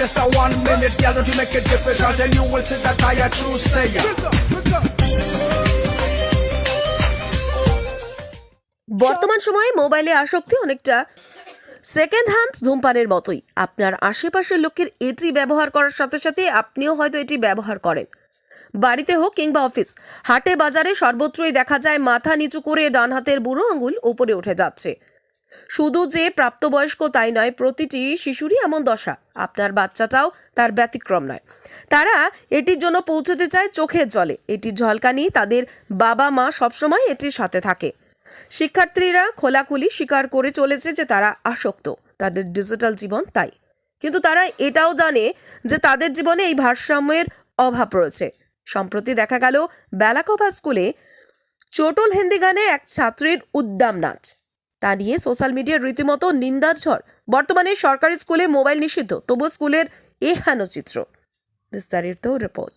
just a one minute, girl, don't you make it difficult, and you will see that I a true sayer. বর্তমান সময়ে মোবাইলে আসক্তি অনেকটা second hand ধূমপানের মতোই। আপনার আশেপাশের লোকের এটি ব্যবহার করার সাথে সাথে আপনিও হয়তো এটি ব্যবহার করেন। বাড়িতে হোক কিংবা অফিস হাটে বাজারে সর্বত্রই দেখা যায় মাথা নিচু করে ডান হাতের বুড়ো আঙুল উপরে উঠে যাচ্ছে। শুধু যে প্রাপ্তবয়স্ক তাই নয়, প্রতিটি শিশুরই এমন দশা। আপনার বাচ্চাটাও তার ব্যতিক্রম নয়। তারা এটির জন্য পৌঁছতে চায় চোখের জলে। এটির ঝলকানি তাদের বাবা মা সবসময় এটির সাথে থাকে। শিক্ষার্থীরা খোলাখুলি স্বীকার করে চলেছে যে তারা আসক্ত। তাদের ডিজিটাল জীবন তাই। কিন্তু তারা এটাও জানে যে তাদের জীবনে এই ভারসাম্যের অভাব রয়েছে। সম্প্রতি দেখা গেল বেলাকোভা স্কুলে চোটল হিন্দি গানে এক ছাত্রীর উদ্দাম নাচ। তা নিয়ে সোশ্যাল মিডিয়ার রীতিমতো নিন্দার ঝড়। বর্তমানে সরকারি স্কুলে মোবাইল নিষিদ্ধ তবু স্কুলের এ হেন চিত্র বিস্তারিত রিপোর্ট।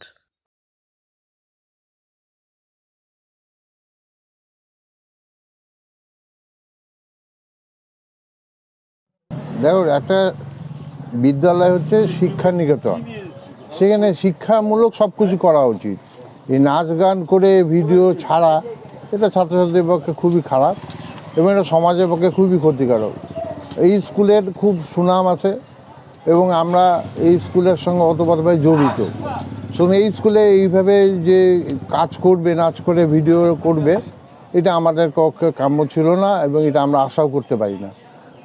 দেখো, একটা বিদ্যালয় হচ্ছে শিক্ষা নিকেতন সেখানে শিক্ষামূলক সব কিছু করা উচিত। এই নাচ গান করে, ভিডিও ছাড়া, এটা ছাত্রছাত্রীদের পক্ষে খুবই খারাপ। এবং এটা সমাজের পক্ষে খুবই ক্ষতিকারক। এই স্কুলের খুব সুনাম আছে এবং আমরা এই স্কুলের সঙ্গে অতপ্রতভাবে জড়িত। শুনে এই স্কুলে এইভাবে যে কাজ করবে, নাচ করে, ভিডিও করবে, এটা আমাদের পক্ষে কাম্য ছিল না এবং এটা আমরা আশাও করতে পারি না।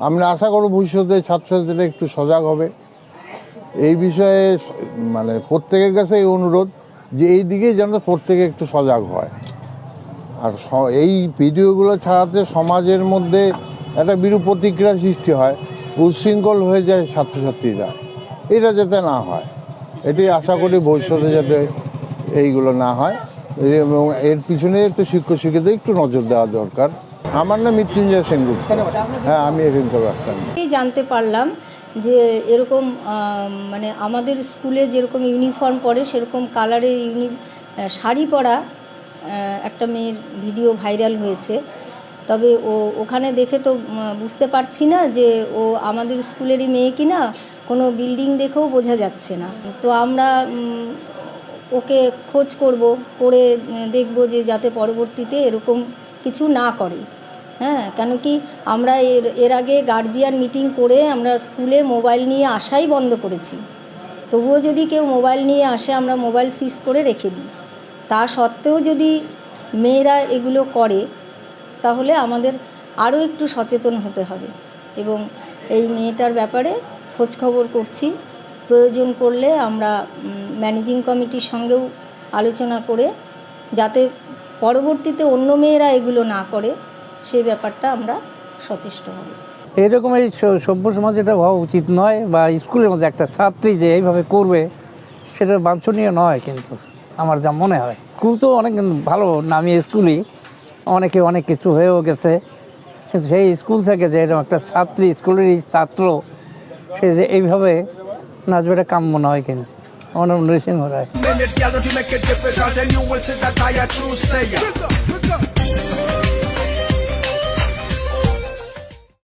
আমরা আশা করব ভবিষ্যতে ছাত্রছাত্রীরা একটু সজাগ হবে। এই বিষয়ে মানে প্রত্যেকের কাছে এই অনুরোধ যে এই দিকে যেন প্রত্যেকে একটু সজাগ হয়। আর এই ভিডিওগুলো ছাড়াতে সমাজের মধ্যে একটা বিরূপ প্রতিক্রিয়া সৃষ্টি হয় উচ্ছৃঙ্খল হয়ে যায় ছাত্রছাত্রীরা। এটা যাতে না হয় এটি আশা করি ভবিষ্যতে যাতে এইগুলো না হয়। এবং এর পিছনে একটু শিক্ষক শিক্ষিত একটু নজর দেওয়া দরকার। আমার নাম মৃত্যুঞ্জয় সেনগুপ্ত। হ্যাঁ আমি এখানকার এই জানতে পারলাম যে এরকম মানে আমাদের স্কুলে যেরকম ইউনিফর্ম পরে সেরকম কালারের ইউনি শাড়ি পরা একটা মেয়ের ভিডিও ভাইরাল হয়েছে। তবে ও ওখানে দেখে তো বুঝতে পারছি না যে ও আমাদের স্কুলেরই মেয়ে কি না কোনো বিল্ডিং দেখেও বোঝা যাচ্ছে না। তো আমরা ওকে খোঁজ করব, করে দেখব যে যাতে পরবর্তীতে এরকম কিছু না করে। হ্যাঁ কেন কি আমরা এর এর আগে গার্জিয়ান মিটিং করে আমরা স্কুলে মোবাইল নিয়ে আসাই বন্ধ করেছি। তবুও যদি কেউ মোবাইল নিয়ে আসে, আমরা মোবাইল সিজ করে রেখে দিই। তা সত্ত্বেও যদি মেয়েরা এগুলো করে, তাহলে আমাদের আরও একটু সচেতন হতে হবে। এবং এই মেয়েটার ব্যাপারে খোঁজখবর করছি। প্রয়োজন পড়লে আমরা ম্যানেজিং কমিটির সঙ্গেও আলোচনা করে, যাতে পরবর্তীতে অন্য মেয়েরা এগুলো না করে সেই ব্যাপারটা আমরা সচেষ্ট হব। এইরকম এই সভ্য সমাজে এটা হওয়া উচিত নয়, বা স্কুলের মধ্যে একটা ছাত্রী যে এইভাবে করবে, সেটা বাঞ্ছনীয় নয় কিন্তু। আমার যা মনে হয়। স্কুল তো অনেক ভালো নামি স্কুলই অনেকে অনেক কিছু হয়েও গেছে। কিন্তু সেই স্কুল থেকে যে এরকম একটা ছাত্রী, স্কুলেরই ছাত্র, সে যে এইভাবে নাচবে, এটা কাম্য নয় কিন্তু। আমার নৃসিংহ রায়।